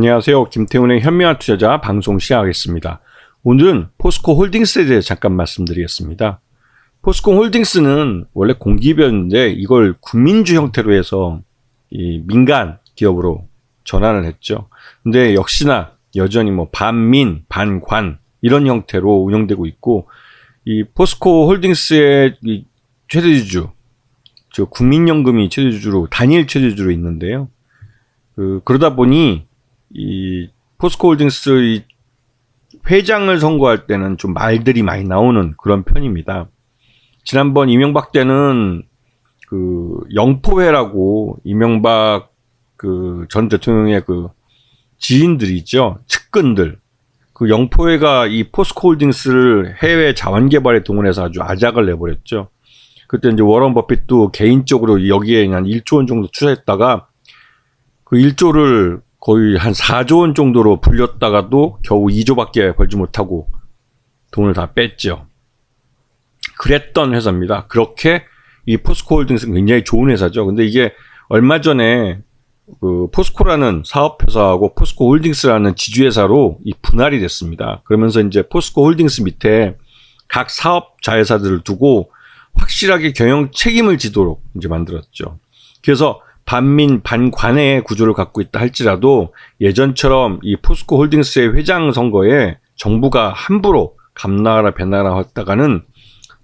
안녕하세요. 김태훈의 현명한 투자자 방송 시작하겠습니다. 오늘은 포스코 홀딩스에 대해 잠깐 말씀드리겠습니다. 포스코 홀딩스는 원래 공기업이었는데 이걸 국민주 형태로 해서 이 민간 기업으로 전환을 했죠. 근데 역시나 여전히 뭐 반민, 반관 이런 형태로 운영되고 있고 이 포스코 홀딩스의 이 최대주주, 저 국민연금이 최대주주로 단일 최대주주로 있는데요. 그 그러다 보니 이 포스코 홀딩스 이 회장을 선거할 때는 좀 말들이 많이 나오는 그런 편입니다. 지난번 이명박 때는 그 영포회라고 이명박 그 전 대통령의 그 지인들이죠. 측근들. 그 영포회가 이 포스코 홀딩스를 해외 자원 개발에 동원해서 아주 아작을 내버렸죠. 그때 이제 워런 버핏도 개인적으로 여기에 한 1조 원 정도 투자했다가 그 1조를 거의 한 4조 원 정도로 불렸다가도 겨우 2조밖에 벌지 못하고 돈을 다 뺐죠. 그랬던 회사입니다. 그렇게 이 포스코 홀딩스는 굉장히 좋은 회사죠. 근데 이게 얼마 전에 그 포스코라는 사업회사하고 포스코 홀딩스라는 지주회사로 이 분할이 됐습니다. 그러면서 이제 포스코 홀딩스 밑에 각 사업 자회사들을 두고 확실하게 경영 책임을 지도록 이제 만들었죠. 그래서 반민 반관의 구조를 갖고 있다 할지라도 예전처럼 이 포스코 홀딩스의 회장 선거에 정부가 함부로 감나라 배나라 했다가는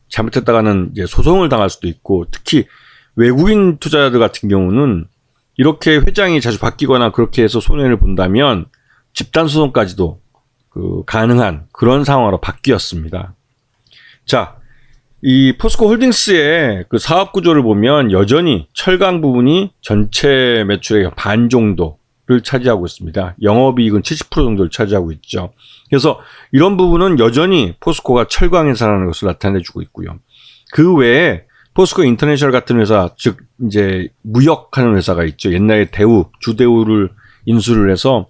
잘못했다가는 이제 소송을 당할 수도 있고 특히 외국인 투자자들 같은 경우는 이렇게 회장이 자주 바뀌거나 그렇게 해서 손해를 본다면 집단 소송까지도 그 가능한 그런 상황으로 바뀌었습니다. 자, 이 포스코 홀딩스의 그 사업 구조를 보면 여전히 철강 부분이 전체 매출의 반 정도를 차지하고 있습니다. 영업이익은 70% 정도를 차지하고 있죠. 그래서 이런 부분은 여전히 포스코가 철강 회사라는 것을 나타내주고 있고요. 그 외에 포스코 인터내셔널 같은 회사, 즉 이제 무역하는 회사가 있죠. 옛날에 대우, 주대우를 인수를 해서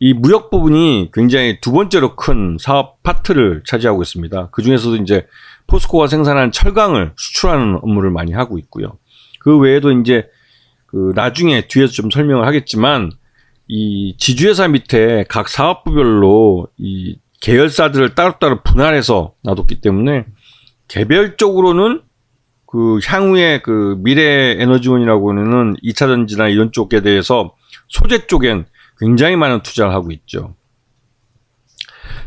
이 무역 부분이 굉장히 두 번째로 큰 사업 파트를 차지하고 있습니다. 그 중에서도 이제 포스코가 생산한 철강을 수출하는 업무를 많이 하고 있고요. 그 외에도 이제 그 나중에 뒤에서 좀 설명을 하겠지만 이 지주회사 밑에 각 사업부별로 이 계열사들을 따로따로 분할해서 놔뒀기 때문에 개별적으로는 그 향후에 그 미래 에너지원이라고 하는 2차 전지나 이런 쪽에 대해서 소재 쪽엔 굉장히 많은 투자를 하고 있죠.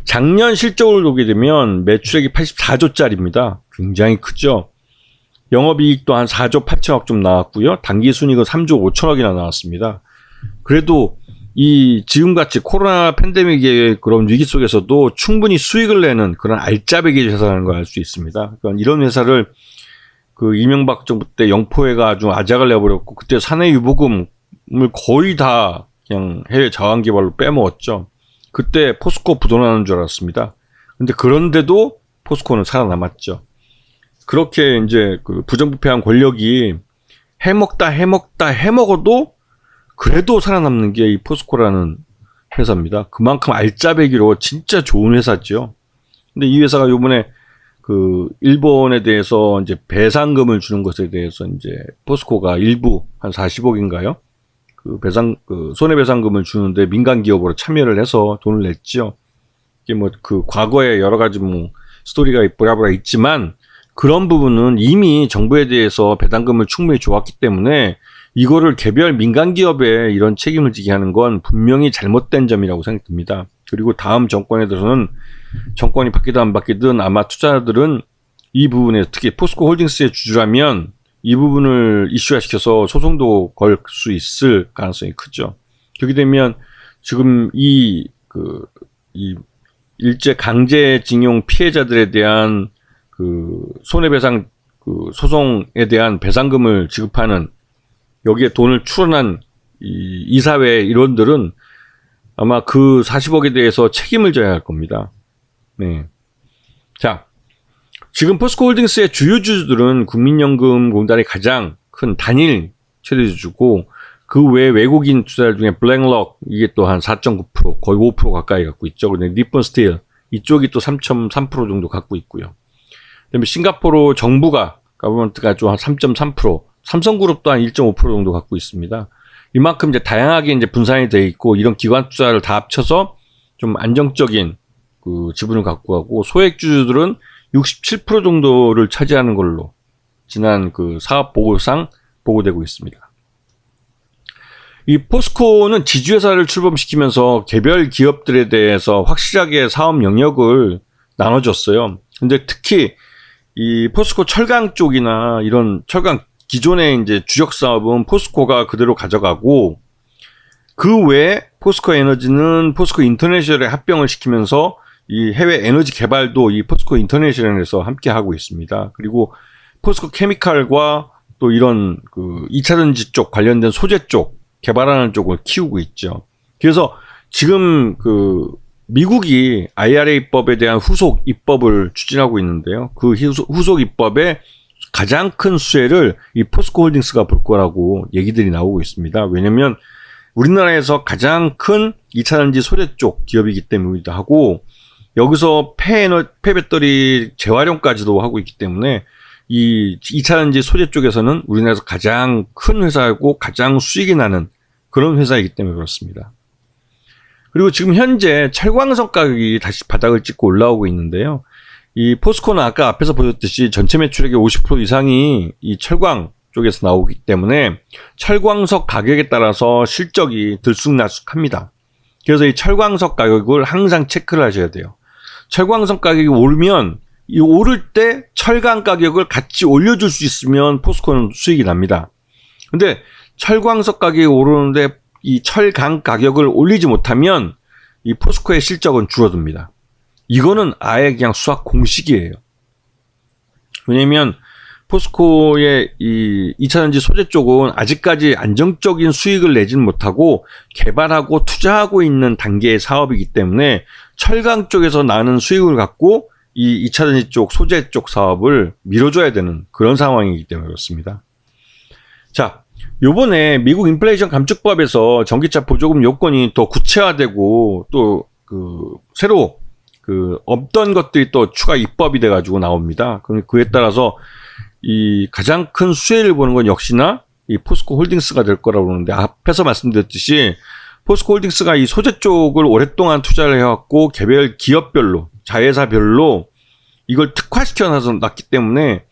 작년 실적을 보게 되면 매출액이 84조짜리입니다. 굉장히 크죠. 영업이익도 한 4조 8천억 좀 나왔고요. 당기순이익은 3조 5천억이나 나왔습니다. 그래도 이 지금같이 코로나 팬데믹의 그런 위기 속에서도 충분히 수익을 내는 그런 알짜배기 회사라는 걸 알 수 있습니다. 그러니까 이런 회사를 그 이명박 정부 때 영포회가 아주 아작을 내버렸고 그때 사내 유보금을 거의 다 그냥 해외 자원 개발로 빼먹었죠. 그때 포스코 부도나는 줄 알았습니다. 근데 그런데도 포스코는 살아남았죠. 그렇게 이제 그 부정부패한 권력이 해먹다 해먹다 해먹어도 그래도 살아남는 게 이 포스코라는 회사입니다. 그만큼 알짜배기로 진짜 좋은 회사죠. 근데 이 회사가 요번에 그 일본에 대해서 이제 배상금을 주는 것에 대해서 이제 포스코가 일부 한 40억인가요? 그 배상 그 손해배상금을 주는데 민간 기업으로 참여를 해서 돈을 냈죠. 이게 뭐 그 과거에 여러 가지 뭐 스토리가 뿌라뿌라 있지만 그런 부분은 이미 정부에 대해서 배당금을 충분히 줘왔기 때문에 이거를 개별 민간 기업에 이런 책임을 지게 하는 건 분명히 잘못된 점이라고 생각됩니다. 그리고 다음 정권에 들어서는 정권이 바뀌든 안 바뀌든 아마 투자자들은 이 부분에 특히 포스코 홀딩스의 주주라면 이 부분을 이슈화시켜서 소송도 걸 수 있을 가능성이 크죠. 그렇게 되면 지금 이, 그, 이 일제 강제징용 피해자들에 대한 그 손해배상 그 소송에 대한 배상금을 지급하는 여기에 돈을 출원한 이 이사회 일원들은 아마 그 40억에 대해서 책임을 져야 할 겁니다. 네. 자, 지금 포스코 홀딩스의 주요 주주들은 국민연금공단의 가장 큰 단일 최대주주고 그 외 외국인 투자자 중에 블랙럭 이게 또한 4.9% 거의 5% 가까이 갖고 있죠. 근데 니폰 스틸 이쪽이 또 3.3% 정도 갖고 있고요. 그다음에 싱가포르 정부가 가버먼트가 좀 한 3.3% 삼성그룹도 한 1.5% 정도 갖고 있습니다. 이만큼 이제 다양하게 이제 분산이 돼 있고 이런 기관 투자를 다 합쳐서 좀 안정적인 그 지분을 갖고 가고 소액 주주들은 67% 정도를 차지하는 걸로 지난 그 사업 보고상 보고되고 있습니다. 이 포스코는 지주회사를 출범시키면서 개별 기업들에 대해서 확실하게 사업 영역을 나눠줬어요. 근데 특히 이 포스코 철강 쪽이나 이런 철강 기존의 이제 주력 사업은 포스코가 그대로 가져가고 그 외에 포스코 에너지는 포스코 인터내셔널에 합병을 시키면서 이 해외 에너지 개발도 이 포스코 인터내셔널에서 함께 하고 있습니다. 그리고 포스코 케미칼과 또 이런 그 2차 전지 쪽 관련된 소재 쪽 개발하는 쪽을 키우고 있죠. 그래서 지금 그 미국이 IRA법에 대한 후속 입법을 추진하고 있는데요. 그 후속, 후속 입법에 가장 큰 수혜를 이 포스코 홀딩스가 볼 거라고 얘기들이 나오고 있습니다. 왜냐면 우리나라에서 가장 큰 2차전지 소재 쪽 기업이기 때문이기도 하고 여기서 폐에너, 폐배터리 재활용까지도 하고 있기 때문에 이 2차전지 소재 쪽에서는 우리나라에서 가장 큰 회사이고 가장 수익이 나는 그런 회사이기 때문에 그렇습니다. 그리고 지금 현재 철광석 가격이 다시 바닥을 찍고 올라오고 있는데요. 이 포스코는 아까 앞에서 보셨듯이 전체 매출액의 50% 이상이 이 철광 쪽에서 나오기 때문에 철광석 가격에 따라서 실적이 들쑥날쑥합니다. 그래서 이 철광석 가격을 항상 체크를 하셔야 돼요. 철광석 가격이 오르면 이 오를 때 철강 가격을 같이 올려줄 수 있으면 포스코는 수익이 납니다. 근데 철광석 가격이 오르는데 이 철강 가격을 올리지 못하면 이 포스코의 실적은 줄어듭니다. 이거는 아예 그냥 수학 공식이에요. 왜냐면 포스코의 이 2차전지 소재 쪽은 아직까지 안정적인 수익을 내지는 못하고 개발하고 투자하고 있는 단계의 사업이기 때문에 철강 쪽에서 나는 수익을 갖고 이 2차전지 쪽 소재 쪽 사업을 밀어줘야 되는 그런 상황이기 때문에 그렇습니다. 자, 요번에 미국 인플레이션 감축법에서 전기차 보조금 요건이 더 구체화되고 또 그 새로 그 없던 것들이 또 추가 입법이 돼 가지고 나옵니다. 그럼 그에 따라서 이 가장 큰 수혜를 보는 건 역시나 이 포스코 홀딩스가 될 거라고 그러는데 앞에서 말씀드렸듯이 포스코 홀딩스가 이 소재 쪽을 오랫동안 투자를 해왔고 개별 기업별로 자회사별로 이걸 특화시켜 놨기 때문에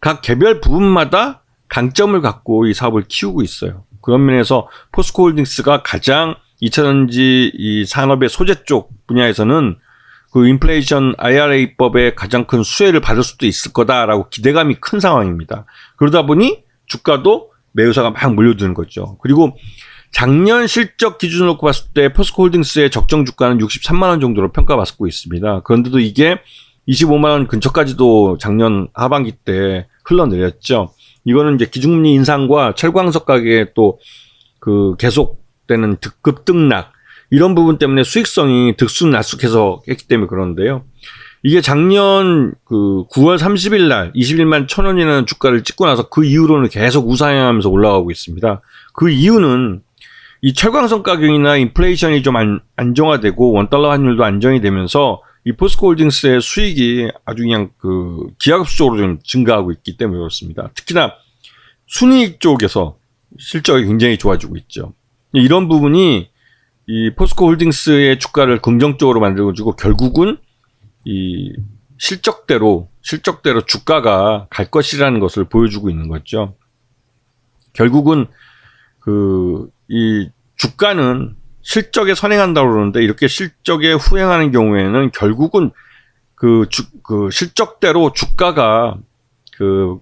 각 개별 부분마다 강점을 갖고 이 사업을 키우고 있어요. 그런 면에서 포스코 홀딩스가 가장 2차전지 이 산업의 소재 쪽 분야에서는 그 인플레이션 IRA법의 가장 큰 수혜를 받을 수도 있을 거다라고 기대감이 큰 상황입니다. 그러다 보니 주가도 매우사가 막 몰려드는 거죠. 그리고 작년 실적 기준으로 놓고 봤을 때 포스코 홀딩스의 적정 주가는 63만 원 정도로 평가받고 있습니다. 그런데도 이게 25만 원 근처까지도 작년 하반기 때 흘러내렸죠. 이거는 이제 기준금리 인상과 철광석 가격의 또그 계속되는 급등락 이런 부분 때문에 수익성이 득순날쑥해서 했기 때문에 그런데요. 이게 작년 그 9월 30일 날 21만 천 원이라는 주가를 찍고 나서 그 이후로는 계속 우상향하면서 올라가고 있습니다. 그 이유는 이 철광석 가격이나 인플레이션이 좀 안, 안정화되고 원달러 환율도 안정이 되면서 이 포스코 홀딩스의 수익이 아주 그냥 그 기하급수적으로 좀 증가하고 있기 때문에 그렇습니다. 특히나 순이익 쪽에서 실적이 굉장히 좋아지고 있죠. 이런 부분이 이 포스코 홀딩스의 주가를 긍정적으로 만들어주고 결국은 이 실적대로 실적대로 주가가 갈 것이라는 것을 보여주고 있는 거죠. 결국은 그 이 주가는 실적에 선행한다고 그러는데 이렇게 실적에 후행하는 경우에는 결국은 그, 주, 그 실적대로 주가가 그,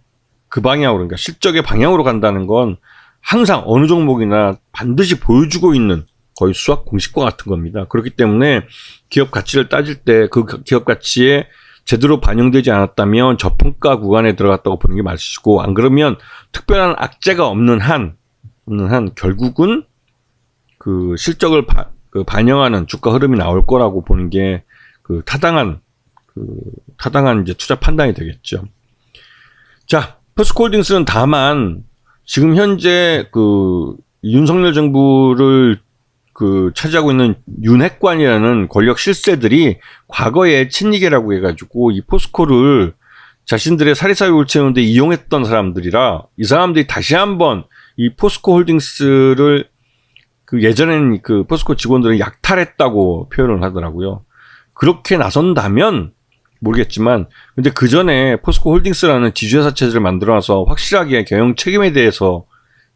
그 방향으로, 그러니까 실적의 방향으로 간다는 건 항상 어느 종목이나 반드시 보여주고 있는 거의 수학 공식과 같은 겁니다. 그렇기 때문에 기업 가치를 따질 때 그 기업 가치에 제대로 반영되지 않았다면 저평가 구간에 들어갔다고 보는 게 맞으시고 안 그러면 특별한 악재가 없는 한 없는 한 결국은 그 실적을 바, 그 반영하는 주가 흐름이 나올 거라고 보는 게 그 타당한 그 타당한 이제 투자 판단이 되겠죠. 자, 포스코홀딩스는 다만 지금 현재 그 윤석열 정부를 그 차지하고 있는 윤핵관이라는 권력 실세들이 과거에 친이계라고 해가지고 이 포스코를 자신들의 사리사욕을 채우는데 이용했던 사람들이라 이 사람들이 다시 한번 이 포스코 홀딩스를 그 예전엔 그 포스코 직원들은 약탈했다고 표현을 하더라고요. 그렇게 나선다면 모르겠지만 근데 그 전에 포스코 홀딩스라는 지주회사 체제를 만들어놔서 확실하게 경영 책임에 대해서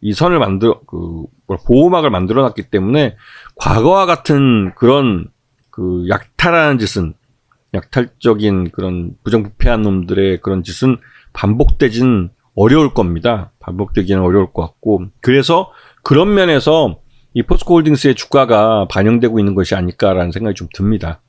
이 선을 만들어 그 보호막을 만들어놨기 때문에 과거와 같은 그런 그 약탈하는 짓은 약탈적인 그런 부정부패한 놈들의 그런 짓은 반복되진 어려울 겁니다. 반복되기는 어려울 것 같고 그래서 그런 면에서 이 포스코 홀딩스의 주가가 반영되고 있는 것이 아닐까라는 생각이 좀 듭니다.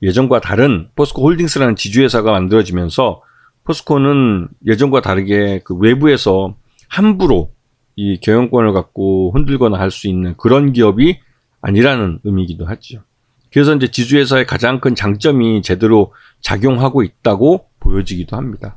예전과 다른 포스코 홀딩스라는 지주회사가 만들어지면서 포스코는 예전과 다르게 그 외부에서 함부로 이 경영권을 갖고 흔들거나 할 수 있는 그런 기업이 아니라는 의미이기도 하죠. 그래서 이제 지주회사의 가장 큰 장점이 제대로 작용하고 있다고 보여지기도 합니다.